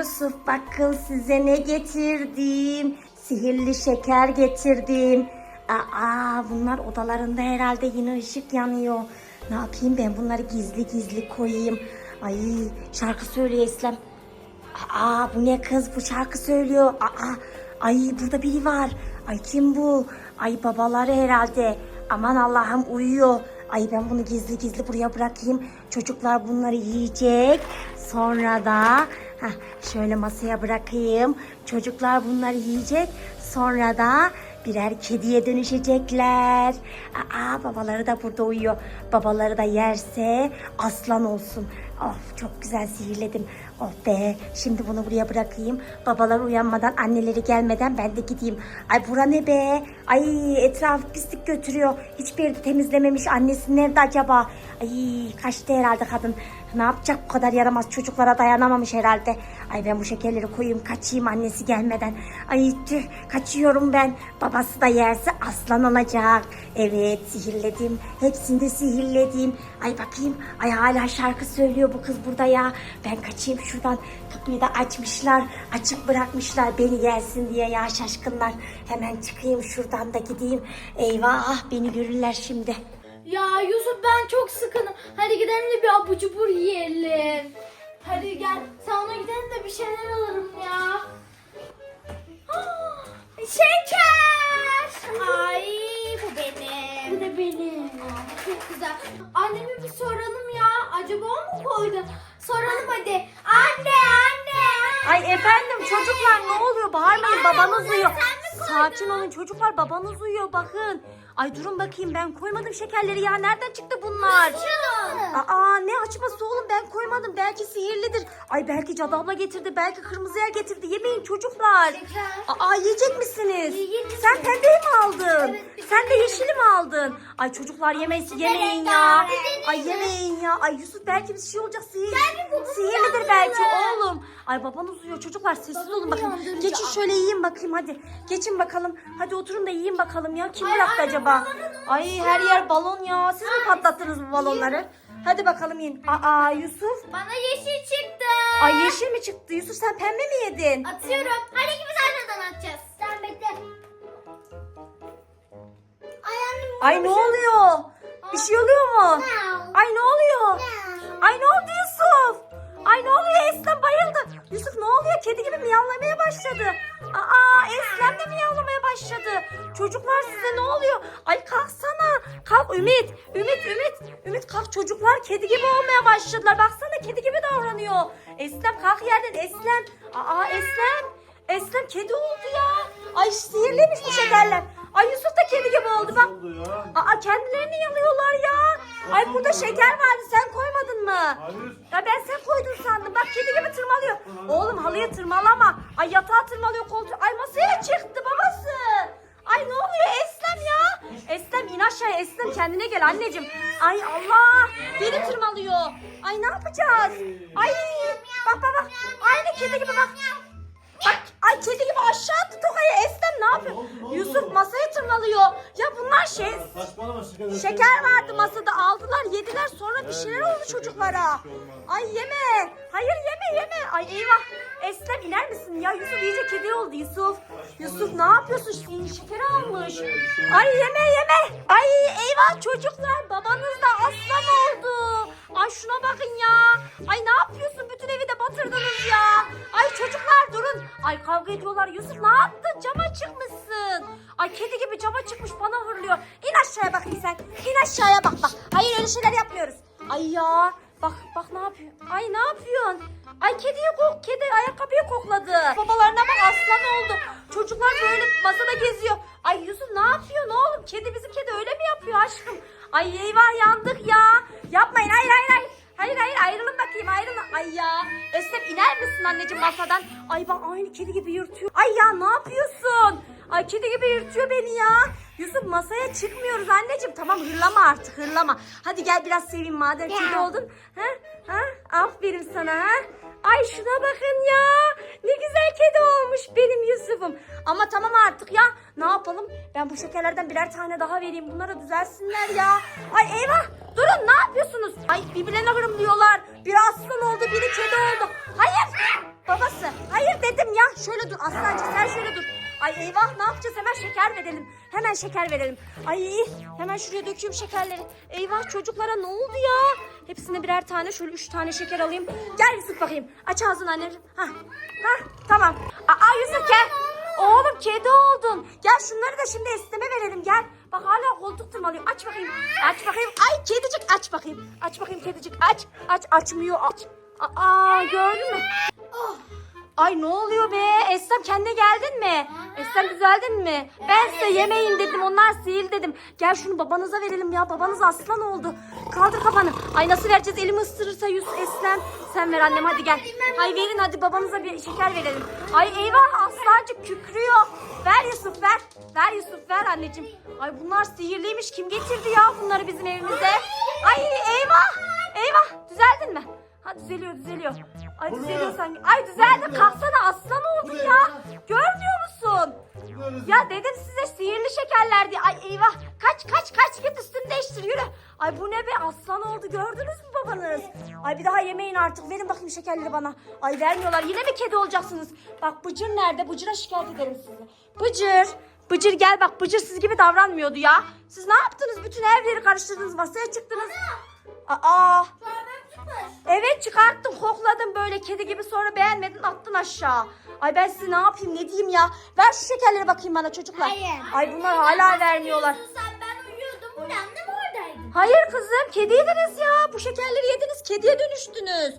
Yusuf bakın size ne getirdim. Sihirli şeker getirdim. Aa bunlar odalarında herhalde yine ışık yanıyor. Ne yapayım ben bunları gizli gizli koyayım. Ay şarkı söylüyor İslam. Aa bu ne kız bu şarkı söylüyor. Aa ay burada biri var. Ay kim bu? Ay babaları herhalde. Aman Allah'ım uyuyor. Ay ben bunu gizli gizli buraya bırakayım. Çocuklar bunları yiyecek. Sonra da heh, şöyle masaya bırakayım. Çocuklar bunları yiyecek. Sonra da birer kediye dönüşecekler. Aa babaları da burada uyuyor. Babaları da yerse aslan olsun. Of çok güzel sihirledim. Oh be şimdi bunu buraya bırakayım. Babalar uyanmadan anneleri gelmeden ben de gideyim. Ay bura ne be? Ay etrafı pislik götürüyor. Hiçbir yeri temizlememiş. Annesi nerede acaba? Ay kaçtı herhalde kadın. Ne yapacak bu kadar yaramaz çocuklara dayanamamış herhalde. Ay ben bu şekerleri koyayım kaçayım annesi gelmeden. Ay tüh kaçıyorum ben. Babası da yerse aslan olacak. Evet sihirledim. Hepsini de sihirledim. Ay bakayım. Ay hala şarkı söylüyor bu kız burada ya. Ben kaçayım şuradan. Kapıyı da açmışlar. Açık bırakmışlar beni gelsin diye ya şaşkınlar. Hemen çıkayım şuradan da gideyim. Eyvah beni görürler şimdi. Ya Yusuf ben çok sıkınım. Hadi gidelim de bir abur yiyelim. Hadi gel. Sana gidelim de bir şeyler alırım efendim çocuklar ne oluyor? Bağırmayın babanız uyuyor. Sakin olun çocuklar babanız uyuyor bakın. Ay durun bakayım ben koymadım şekerleri ya. Nereden çıktı bunlar? Aa ne açması oğlum ben koymadım. Belki sihirlidir. Ay belki cadı abla getirdi. Belki kırmızı yer getirdi. Yemeyin çocuklar. Şeker. Aa yiyecek misiniz? Yiyeceğiz. Sen pembeyi mi aldın? Evet, Sen de yeşili mi aldın? Ay çocuklar yemeyin, yemeyin ya. Ay yemeyin ya. Ay Yusuf belki bir şey olacak sihir. Sihirlidir belki oğlum. Ay babanız uyuyor çocuklar sessiz olun bakın. Geçin şöyle yiyin bakayım hadi. Geçin bakalım. Hadi oturun da yiyin bakalım ya. Kim bıraktı acaba? Ay her yer balon ya. Siz mi patlattınız bu balonları? Hadi bakalım yiyin. Aa Yusuf. Bana yeşil çıktı. Ay yeşil mi çıktı? Yusuf sen pembe mi yedin? Atıyorum. Hadi ikimiz aynı atacağız. Sen bekle. Ay annem. Ay ne oluyor? Bir şey oluyor mu? Ay ne oluyor? Ay ne oldu Yusuf? Ay ne oluyor Eslem bayıldı. Yusuf ne oluyor? Kedi gibi miyavlamaya başladı. Aa Eslem de miyavlamaya başladı. Çocuklar size ne oluyor? Ay kalksana. Kalk Ümit. Ümit Ümit. Ümit kalk çocuklar kedi gibi olmaya başladılar. Baksana kedi gibi davranıyor. Eslem kalk yerden Eslem. Aa Eslem. Eslem kedi oldu ya. Ay sihirliymiş bu şekerler. Ay Yusuf da kedi gibi oldu bak. Aa kendilerini yalıyorlar ya. Ay burada şeker vardı sen koymadın mı? Hayır. Ya ben sen koydun sandım. Bak kedi gibi tırmalıyor. Oğlum halıya tırmalama. Ay yatağa tırmalıyor koltuğu. Ay masaya çıktı aşağıya Eslem kendine gel anneciğim. Ay Allah beni tırmalıyor. Ay ne yapacağız? Ay bak bak bak. Aynı kedi gibi bak. Bak ay kedi gibi aşağı attı tokayı Eslem ne yapıyor? Yusuf masaya tırmalıyor. Şey Saçmalama şeker. Şeker vardı masada aldılar yediler sonra bir şeyler oldu çocuklara. Ay yeme. Hayır yeme yeme. Ay eyvah. Eslem iner misin ya? Yusuf iyice kedi oldu Yusuf. Yusuf ne yapıyorsun? Ş- Şeker almış. Ay yeme yeme. Ay eyvah çocuklar babanız aşağıya bakayım sen. İn aşağıya bak bak. Hayır öyle şeyler yapmıyoruz. Ay ya. Bak bak ne yapıyor? Ay ne yapıyorsun? Ay kediyi kok kedi ayakkabıyı kokladı. Babalarına bak aslan oldu. Çocuklar böyle masada geziyor. Ay Yusuf ne yapıyorsun oğlum? Kedi bizi kedi öyle mi yapıyor aşkım? Ay eyvah yandık ya. Yapmayın hayır hayır hayır. Hayır hayır ayrılın bakayım ayrılın. Ay ya. Özlem iner misin anneciğim masadan? Ay bak aynı kedi gibi yırtıyor. Ay ya ne yapıyorsun? Ay kedi gibi yırtıyor beni ya. Yusuf masaya çıkmıyoruz anneciğim. Tamam hırlama artık hırlama. Hadi gel biraz seveyim madem kedi oldun. Ha? Ha? Aferin sana ha. Ay şuna bakın ya. Ne güzel kedi olmuş benim Yusuf'um. Ama tamam artık ya. Ne yapalım? Ben bu şekerlerden birer tane daha vereyim. Bunlara düzelsinler ya. Ay eyvah. Durun ne yapıyorsunuz? Ay birbirlerine hırımlıyorlar. Biri aslan oldu biri kedi oldu. Hayır. Babası. Hayır dedim ya. Şöyle dur aslancık sen şöyle dur. Ay eyvah ne yapacağız? Şeker verelim. Hemen şeker verelim. Ay hemen şuraya döküyorum şekerleri. Eyvah çocuklara ne oldu ya? Hepsine birer tane şöyle üç tane şeker alayım. Gel Yusuf bakayım. Aç ağzını anneciğim. Ha. Ha tamam. Aa Yusuf gel. Oğlum kedi oldun. Gel şunları da şimdi Eslem'e verelim gel. Bak hala koltuk tırmalıyor. Aç bakayım. Aç bakayım. Ay kedicik aç bakayım. Aç bakayım kedicik aç. Aç açmıyor aç. Aa gördün mü? Oh. Ay ne oluyor be? Eslem kendine geldin mi? Eslem düzeldin mi? Ben size yemeyin dedim. Onlar sihir dedim. Gel şunu babanıza verelim ya. Babanız aslan oldu. Kaldır kafanı. Ay nasıl vereceğiz? Elimi ısırırsa yüz Eslem. Sen ver annem hadi gel. Ay verin hadi babanıza bir şeker verelim. Ay eyvah aslancık kükrüyor. Ver Yusuf ver. Ver Yusuf ver anneciğim. Ay bunlar sihirliymiş. Kim getirdi ya bunları bizim evimize? Ay eyvah. Eyvah. Düzeldin mi? Ha düzeliyor düzeliyor. Ay Bu ne? düzeliyor sanki. Ay düzeldi. Kalksana aslan oldu Bu ne ya. ya? Görmüyor musun? Ya dedim size sihirli şekerler diye. Ay eyvah. Kaç kaç kaç git üstünü değiştir yürü. Ay bu ne be aslan oldu gördünüz mü babanız? Ay bir daha yemeyin artık. Verin bakayım şekerleri bana. Ay vermiyorlar. Yine mi kedi olacaksınız? Bak Bıcır nerede? Bıcır'a şikayet ederim sizi. Bıcır. Bıcır gel bak Bıcır siz gibi davranmıyordu ya. Siz ne yaptınız? Bütün evleri karıştırdınız. Masaya çıktınız. Aa. Evet çıkarttın kokladın böyle kedi gibi sonra beğenmedin attın aşağı. Ay ben size ne yapayım ne diyeyim ya. Ver şu şekerleri bakayım bana çocuklar. Hayır. Ay bunlar hala vermiyorlar. Sen ben uyuyordum. Uyandım oradaydım. Hayır kızım kediydiniz ya. Bu şekerleri yediniz kediye dönüştünüz.